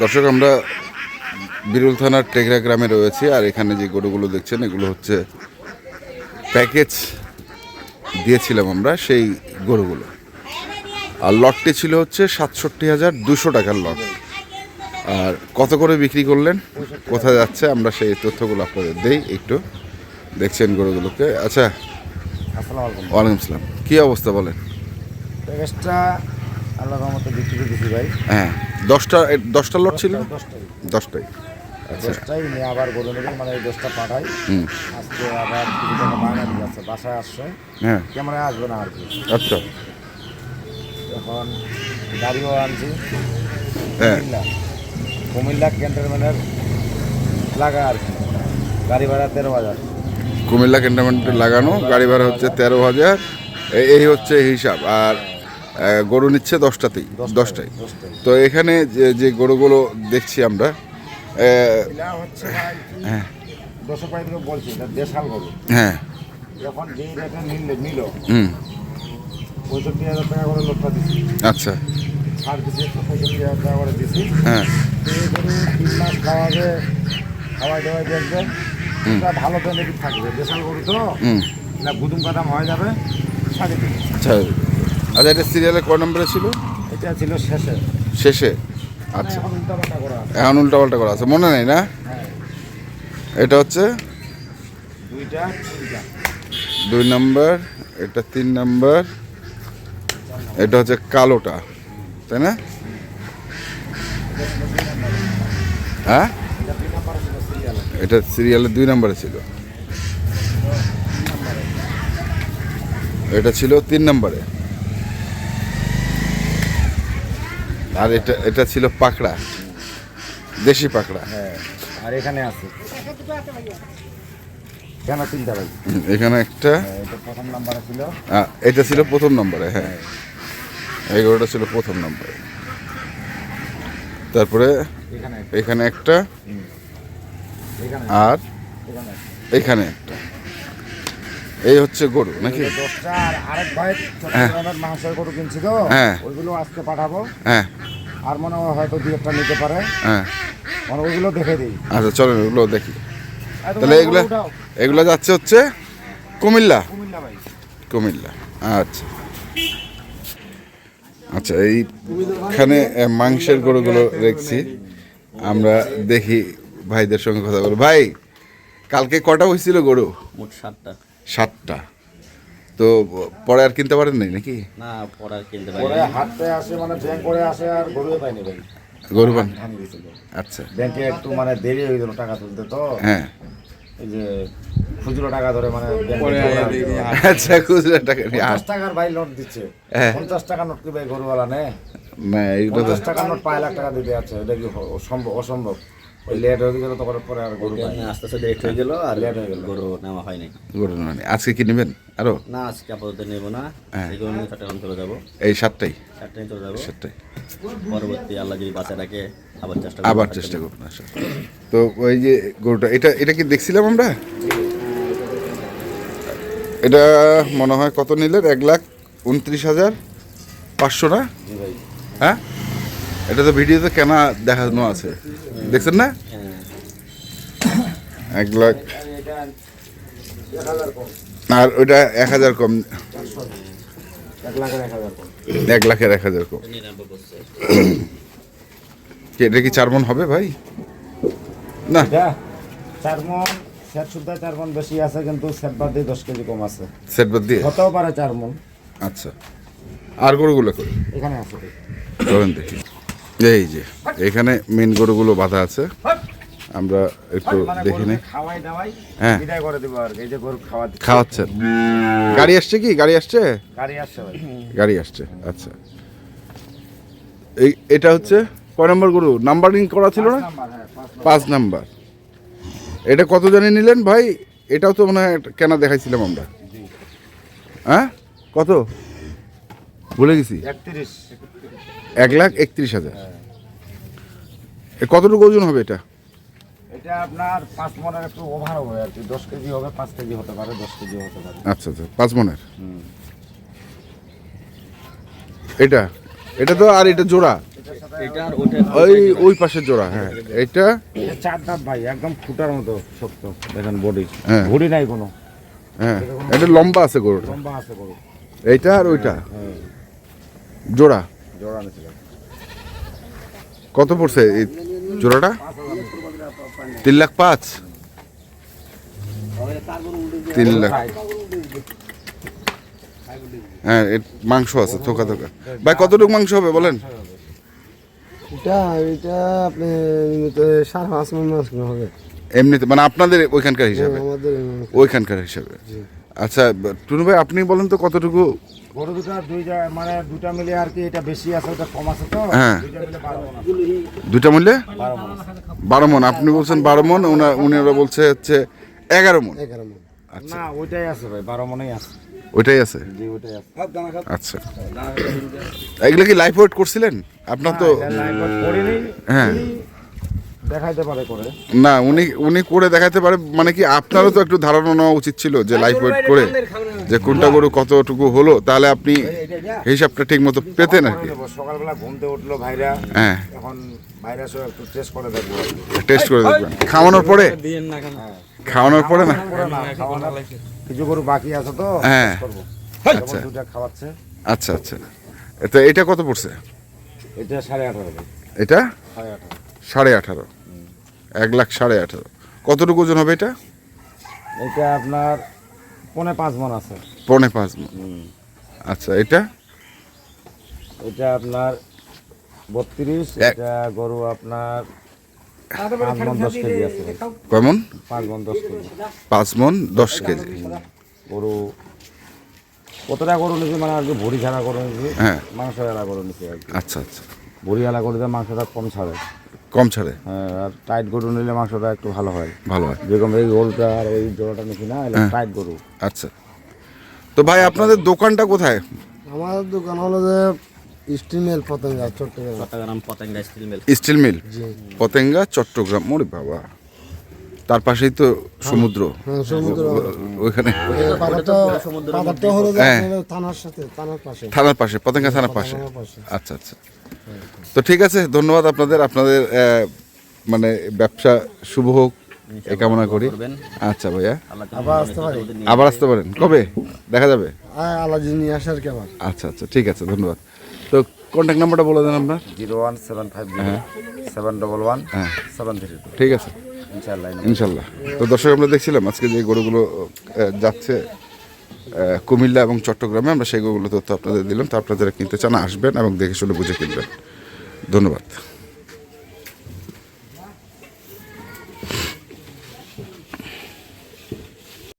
দর্শক আমরা বিরুল থানার টেকরা গ্রামে রয়েছি আর এখানে যে গরুগুলো দেখছেন এগুলো হচ্ছে প্যাকেজ দিয়েছিলাম আমরা সেই গরুগুলো। আর লটটি ছিল হচ্ছে সাতষট্টি হাজার দুশো টাকার লট। আর কত করে বিক্রি করলেন কোথায় যাচ্ছে আমরা সেই তথ্যগুলো আপনাদের দেই একটু দেখছেন গরুগুলোকে। আচ্ছা ওয়ালাইকুম আসসালাম। কী অবস্থা বলেন? প্যাকেজটা আল্লাহ রহমতে বিক্রি করে ভাই। হ্যাঁ দশটা দশটা লট ছিল? দশটাই দশটাই আচ্ছা। নিয়ে আবার গরু নেবে মানে দশটা পাঠাই। আজকে আবার কিছু বায়না দিয়ে যাচ্ছে বাসায় আসছে। হ্যাঁ। আসবে না আর কি। আচ্ছা। এখন গাড়িও আনছি। হ্যাঁ। কুমিল্লা। ক্যান্টনমেন্টের লাগা আর কি। গাড়ি ভাড়া তেরো হাজার। কুমিল্লা ক্যান্টনমেন্টে লাগানো গাড়ি ভাড়া হচ্ছে তেরো হাজার। এই হচ্ছে হিসাব। আর গরু নিচ্ছে দশটাতেই দশটায় দশটাই তো এখানে যে যে গরুগুলো দেখছি আমরা হ্যাঁ। হ্যাঁ। আচ্ছা। হ্যাঁ। দেখবে এটা ভালো থাকবে। দেশাল গরু তো না গুদুম কাদাম হয়ে যাবে আচ্ছা এটা সিরিয়ালে ক নম্বরে ছিল? এটা ছিল শেষে। শেষে? আচ্ছা। এখন উল্টাপাল্টা করা আছে। করা আছে। মনে নেই না? হ্যাঁ। এটা হচ্ছে? দুই নাম্বার এটা তিন নাম্বার এটা হচ্ছে কালোটা। তাই না? হ্যাঁ? এটা সিরিয়াল দুই নম্বরে ছিল। এটা ছিল তিন নম্বরে। আর এটা এটা ছিল পাকড়া। দেশি পাকড়া। হ্যাঁ আর এখানে আছে। তিনটা ভাই। এখানে একটা। হ্যাঁ, এটা প্রথম নাম্বারে ছিল। এটা ছিল প্রথম নম্বরে হ্যাঁ। এগারোটা ছিল প্রথম নম্বরে। তারপরে এখানে এখানে একটা এখানে আর এখানে এখানে একটা। এই হচ্ছে গরু নাকি? এই দশটা আর আরেক ভাই হ্যাঁ। চট্টগ্রামের মাংসের গরু কিনছি তো হ্যাঁ। ওইগুলো আজকে পাঠাবো। হ্যাঁ। আর মনে হয় হয়তো দু একটা নিতে পারে। হ্যাঁ। মানে ওইগুলো দেখে দিই। আচ্ছা চলেন ওগুলো দেখি। তাহলে এগুলা। এগুলো যাচ্ছে হচ্ছে কুমিল্লা। কুমিল্লা ভাই। কুমিল্লা আচ্ছা। আচ্ছা এইখানে মাংসের গরুগুলো দেখছি আমরা দেখি ভাইদের সঙ্গে কথা বলি ভাই কালকে কটা হয়েছিল গরু? মোট সাতটা। সাতটা। তো পরে আর কিনতে পারেন নাই নাকি? না পড়ার কিনতে পরে পারি আসে মানে ব্যাংক করে আসে আর পাইনি ভাই। গরু পান? আচ্ছা। ব্যাংকে একটু মানে দেরি হয়ে গেল টাকা তুলতে তো। হ্যাঁ। এই যে খুচরো টাকা ধরে মানে। আচ্ছা। খুচরা টাকা নিয়ে টাকার ভাই দিচ্ছে। হ্যাঁ। পঞ্চাশ টাকা নোট কি ভাই গরুওয়ালা নে? না এগুলো পঞ্চাশ টাকার নোট পাঁচ লাখ টাকা দিতে আছে। এটা কি অসম্ভব অসম্ভব। ওই লেট হয়ে গেল তখন পরে আর গরু পাই আস্তে আস্তে লেট হয়ে গেল আর Late হয়ে গেল। গরু নেওয়া হয়নি। গরু আজকে কি নেবেন আরও? না আজকে আপাতত নেব না। হ্যাঁ। এই নিয়ে চট্টগ্রাম চলে যাব। এই সাতটাই? চলে যাব। সাতটাই। পরবর্তী আল্লাহ যদি বাঁচা রাখে আবার চেষ্টা আবার চেষ্টা করুন আচ্ছা তো ওই যে গরুটা এটা এটা কি দেখছিলাম আমরা? এটা মনে হয় কত নিলেন? এক লাখ উনত্রিশ হাজার পাঁচশো না? হ্যাঁ? এটা তো ভিডিওতে কেনা দেখানো আছে। দেখছেন না? এক লাখ। আর ওইটা এক হাজার কম। এক লাখের এক হাজার কম। এটা কি চার মন হবে ভাই? না। চার মন সেট সুদ্ধা চার মন বেশি আছে কিন্তু সেট বাদ দিয়ে দশ কেজি কম আছে। সেট বাদ দিয়ে? হতেও পারে চার মন আচ্ছা। আর গরুগুলো করি এখানে আছে। চলেন দেখি। এই যে। এখানে মেন গরুগুলো বাঁধা আছে। আমরা একটু মানে দেখি নি হ্যাঁ। বিদায় করে দিব আর কি। এই যে গরু খাওয়া দিচ্ছে। খাওয়াচ্ছেন। গাড়ি আসছে কি? গাড়ি আসছে? গাড়ি আসছে আচ্ছা। এই এটা হচ্ছে কয় নম্বর গরু? নাম্বারিং করা ছিল না? হ্যাঁ, পাঁচ নাম্বার। এটা কত জানি নিলেন ভাই? এটাও তো মনে হয় কেনা দেখাইছিলাম আমরা। হ্যাঁ? কত? ভুলে গেছি। একত্রিশ। এক লাখ একত্রিশ হাজার। কতটুকু ওজন হবে এটা? এটা আপনার পাঁচ মনের একটু ওভার হবে আর কি। দশ কেজি হবে পাঁচ কেজি হতে পারে দশ কেজি হতে পারে। আচ্ছা আচ্ছা পাঁচ মনের? এটা? এটা তো আর এটা জোড়া? এটা এটা আর ওই ওই পাশের জোড়া হ্যাঁ। এইটা এটা? চার দাঁত ভাই একদম ফুটার মতো শক্ত দেখেন বডি হ্যাঁ। ঘুড়ি নাই কোনো। হ্যাঁ এটা লম্বা আছে গরুটা। লম্বা আছে গরু। এইটা আর ওইটা? হ্যাঁ জোড়া? জোড়া নিয়েছিল কত পড়ছে এই জোড়াটা? তিন লাখ পাঁচ? তিন লাখ। হ্যাঁ মাংস আছে থোকা থোকা। ভাই কতটুকু মাংস হবে বলেন? এটা এটা আপনি সাড়ে পাঁচ মন হবে। এমনিতে মানে আপনাদের ওইখানকার হিসাবে? আমাদের ওইখানকার হিসাবে। আচ্ছা টুনু ভাই আপনি বলেন তো কতটুকু? গরু দুটা দুই মানে দুটা মিলে আর কি এটা বেশি আছে ওটা কম আছে তো? হ্যাঁ। দুইটা মিলে বারো মন আপনি বলছেন বারো মন উনারা বলছে হচ্ছে এগারো মন। এগারো মন। আচ্ছা। না ওইটাই আছে ভাই বারো মনেই আছে। ওইটাই আছে? আচ্ছা। এগুলো কি লাইফ ওয়েট করছিলেন? আপনার তো হ্যাঁ। দেখাইতে পারে করে না উনি উনি করে দেখাতে পারে মানে কি আপনারও তো একটু ধারণা নেওয়া উচিত ছিল যে লাইফ ওয়েট করে যে কোনটা গরু কতটুকু হলো তাহলে আপনি হিসাবটা ঠিক মতো পেতেন আর কি সকালবেলা ঘুমতে উঠল ভাইরা হ্যাঁ এখন ভাইরা সব একটু টেস্ট করে দেখব টেস্ট করে দেখবেন খাওয়ানোর পরে খাওয়ানোর পরে না কিছু গরু বাকি আছে তো হ্যাঁ। আচ্ছা। খাওয়াচ্ছে আচ্ছা আচ্ছা এটা এটা কত পড়ছে এটা সাড়ে আঠারো এটা সাড়ে আঠারো সাড়ে আঠারো এক লাখ সাড়ে আঠারো। কতটুকু ওজন হবে এটা? এটা আপনার পনে পাঁচ মন আছে। পনে পাঁচ মণ। আচ্ছা এটা? এটা আপনার বত্রিশ এক- এটা গরু আপনার পাঁচ মন দশ কেজি আছে। ভাই। কেমন পাঁচ মন দশ কেজি। পাঁচ মন দশ কেজি। গরু কতটা গরু নিয়েছি মানে আর কি ভুড়ি ছাড়া গরু নিয়েছি হ্যাঁ। মাংস এলা গরু নিয়েছি আর আচ্ছা আচ্ছা। ভুড়ি এলা গরুতে মাংসটা কম ছাড়ে। কম ছাড়ে। হ্যাঁ আর টাইট গরু নিলে মাংসটা একটু ভালো হয়। ভালো হয়। যেরকম এই গরুটা আর এই জোড়াটা নাকি না টাইট গরু। আচ্ছা। তো ভাই আপনাদের দোকানটা কোথায়? আমাদের দোকান হলো যে স্টিমেল Patenga Chittagong. Chittagong Patenga steel mill steel mill Patenga Chittagong. ওরে বাবা। তার পাশেই তো সমুদ্র। হ্যাঁ সমুদ্র। ওইখানে। পাতাটা পাতাটা হলো যে হ্যাঁ। থানার পাশে। পতেঙ্গা থানার পাশে। আচ্ছা আচ্ছা। তো ঠিক আছে ধন্যবাদ আপনাদের। আপনাদের মানে ব্যবসা শুভ হোক এ কামনা করি। আচ্ছা ভাইয়া। আবার আসতে আবার আসতে পারেন। কবে? দেখা যাবে? হ্যাঁ আলাজি নিয়ে আসার কি আবার? আচ্ছা আচ্ছা। ঠিক আছে ধন্যবাদ। তো কন্ট্যাক্ট নাম্বারটা বলে দেন আপনার। Zero one seven five seven double one হ্যাঁ। সেভেন থ্রি ঠিক আছে। ইনশাল্লাহ তো দর্শক, আমরা দেখছিলাম আজকে যে গরুগুলো যাচ্ছে কুমিল্লা এবং চট্টগ্রামে, আমরা সেই গরুগুলো তথ্য আপনাদের দিলাম। তো আপনারা যারা কিনতে চান, আসবেন এবং দেখে শুনে বুঝে কিনবেন। ধন্যবাদ।